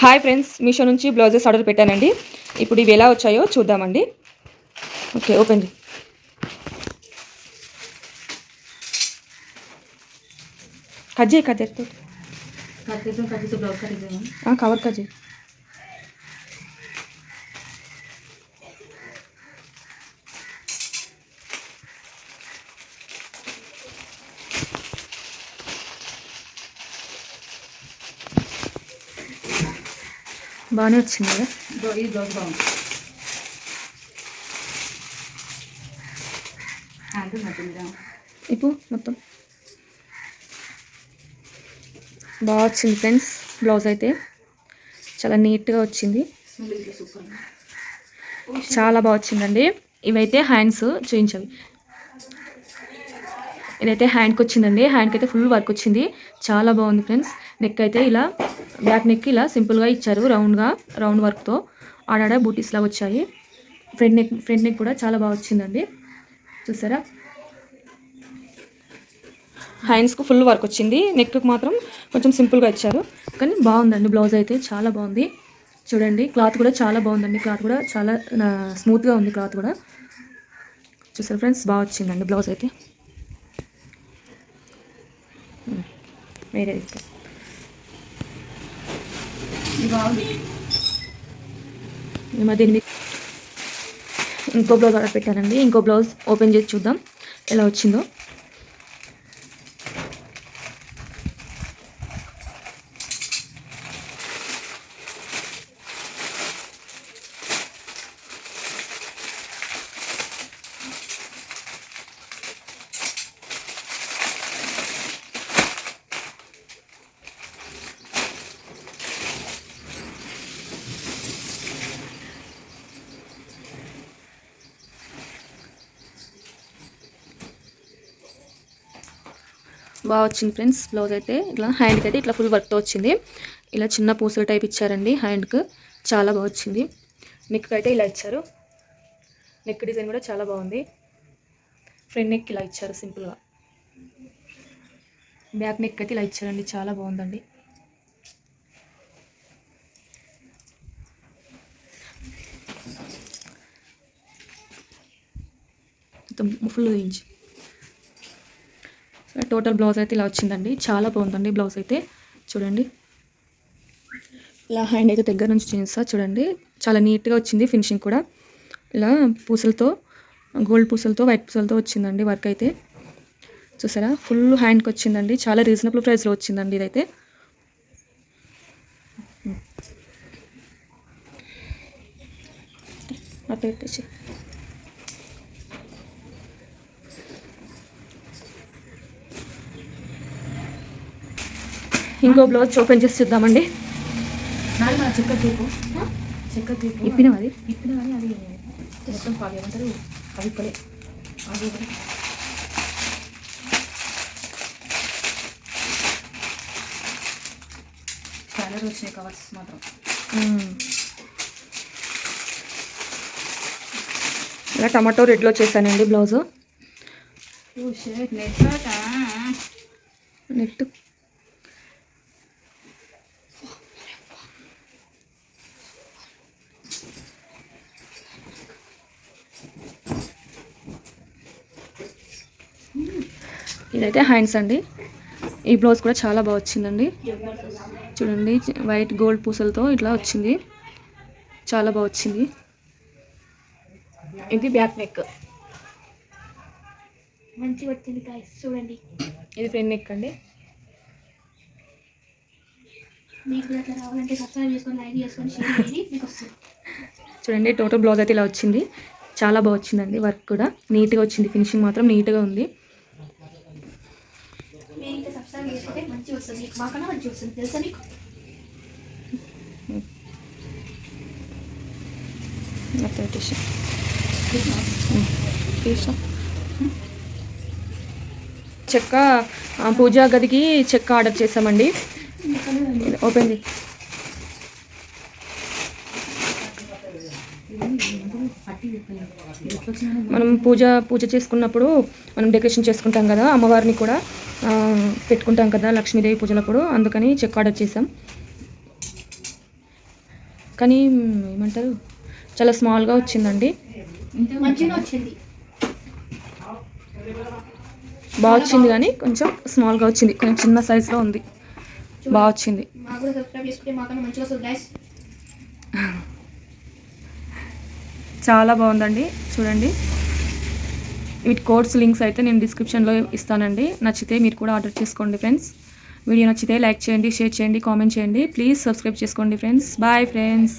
Hi friends Meesho నుంచి blouses order పెట్టానండి. ఇప్పుడు ఇవి ఎలా వచ్చాయో చూద్దామండి. ఓకే ఓపెన్ కట్ చేయి కట్ కవర్ కట్ చేయి. బాగానే వచ్చింది కదా? ఈ బాగుంది. ఇప్పుడు మొత్తం. బాగా వచ్చింది ఫ్రెండ్స్ బ్లౌజ్ అయితే. చాలా నీట్గా వచ్చింది. చాలా బాగా వచ్చిందండి. ఇవైతే హ్యాండ్స్ చూపించవి ఇదైతే హ్యాండ్కి వచ్చిందండి. హ్యాండ్కి అయితే ఫుల్ వర్క్ వచ్చింది. చాలా బాగుంది ఫ్రెండ్స్. నెక్ అయితే ఇలా బ్యాక్ నెక్ ఇలా సింపుల్గా ఇచ్చారు రౌండ్గా రౌండ్ వర్క్తో. ఆడాడ బూటీస్లా లాగా వచ్చాయి. ఫ్రంట్ నెక్ ఫ్రంట్ నెక్ కూడా చాలా బాగా వచ్చిందండి. చూసారా? హ్యాండ్స్కు ఫుల్ వర్క్ వచ్చింది. నెక్కి మాత్రం కొంచెం సింపుల్గా ఇచ్చారు. కానీ బాగుందండి బ్లౌజ్ అయితే చాలా బాగుంది. చూడండి క్లాత్ కూడా చాలా బాగుందండి. క్లాత్ కూడా చాలా స్మూత్గా ఉంది క్లాత్ కూడా. చూసారు ఫ్రెండ్స్? బాగా వచ్చిందండి బ్లౌజ్ అయితే. వేరే ఇది బాగుంది. ఈ మధ్య ఎనిమిది ఇంకో బ్లౌజ్ ఆర్డర్ పెట్టానండి. ఇంకో బ్లౌజ్ ఓపెన్ చేసి చూద్దాం ఎలా వచ్చిందో. బాగా వచ్చింది ఫ్రెండ్స్ బ్లౌజ్ అయితే. ఇట్లా హ్యాండ్కి అయితే ఇట్లా ఫుల్ వర్క్తో వచ్చింది. ఇలా చిన్న పూసల టైప్ ఇచ్చారండి హ్యాండ్కి. చాలా బాగా వచ్చింది. నెక్కి అయితే ఇలా ఇచ్చారు. నెక్ డిజైన్ కూడా చాలా బాగుంది. ఫ్రంట్ నెక్ ఇలా ఇచ్చారు సింపుల్గా. బ్యాక్ నెక్ అయితే ఇలా ఇచ్చారండి. చాలా బాగుందండి. మొత్తం ఫుల్ వేయించి టోటల్ బ్లౌజ్ అయితే ఇలా వచ్చిందండి. చాలా బాగుందండి బ్లౌజ్ అయితే. చూడండి. ఇలా హ్యాండ్ అయితే దగ్గర నుంచి చేస్తా చూడండి. చాలా నీట్గా వచ్చింది ఫినిషింగ్ కూడా. ఇలా పూసలతో గోల్డ్ పూసలతో వైట్ పూసలతో వచ్చిందండి వర్క్ అయితే. చూసారా? ఫుల్ హ్యాండ్కి వచ్చిందండి. చాలా రీజనబుల్ ప్రైస్లో వచ్చిందండి ఇదైతే. అట్లా పెట్టేసి ఇంకో బ్లౌజ్ ఓపెన్ చేసి చూద్దామండి చెక్క తీపు చెక్క తీపు ఇప్పినాం అది ఇప్పిన కానీ అది మొత్తం పాలు ఏమంటారు అవి ఇప్పలే అది ఒకటి. కలర్ వచ్చినాయి కవర్స్ మాత్రం. ఇలా టమాటో రెడ్లో చేశానండి బ్లౌజు నెట్ ఇదైతే హ్యాండ్స్ అండి. ఈ బ్లౌజ్ కూడా చాలా బాగా వచ్చిందండి. చూడండి వైట్ గోల్డ్ పూసలతో ఇట్లా వచ్చింది. చాలా బాగా వచ్చింది. ఇది బ్యాక్ నెక్. మంచిగా వచ్చింది చూడండి. ఇది ఫ్రంట్ నెక్ అండి. చూడండి టోటల్ బ్లౌజ్ అయితే ఇలా వచ్చింది. చాలా బాగా వచ్చిందండి వర్క్ కూడా. నీట్గా వచ్చింది. ఫినిషింగ్ మాత్రం నీట్గా ఉంది మీరు ఇంకా సబ్స్క్రైబ్ చేసుకుంటే మంచిగా వస్తుంది మాకన్నా వస్తుంది తెలుసా చెక్క పూజా గదికి చెక్క ఆర్డర్ చేసామండి. ఓపెన్ చేయి. మనం పూజ పూజ చేసుకున్నప్పుడు మనం డెకరేషన్ చేసుకుంటాం కదా అమ్మవారిని కూడా పెట్టుకుంటాం కదా లక్ష్మీదేవి పూజలప్పుడు అందుకని చెక్ ఆర్డర్ చేసాం కానీ ఏమంటారు చాలా స్మాల్గా వచ్చిందండి. బాగా వచ్చింది కానీ కొంచెం స్మాల్గా వచ్చింది కొంచెం చిన్న సైజులో ఉంది. బాగా వచ్చింది మాకు కూడా సబ్స్క్రైబ్ చేసుకుంటే మాకన్నా మంచిగా వస్తుంది గైస్ చాలా బాగుందండి. చూడండి. వీటి కోడ్స్ లింక్స్ అయితే నేను డిస్క్రిప్షన్లో ఇస్తానండి. నచ్చితే మీరు కూడా ఆర్డర్ చేసుకోండి ఫ్రెండ్స్. వీడియో నచ్చితే లైక్ చేయండి షేర్ చేయండి కామెంట్ చేయండి. ప్లీజ్ సబ్స్క్రైబ్ చేసుకోండి ఫ్రెండ్స్. Bye friends.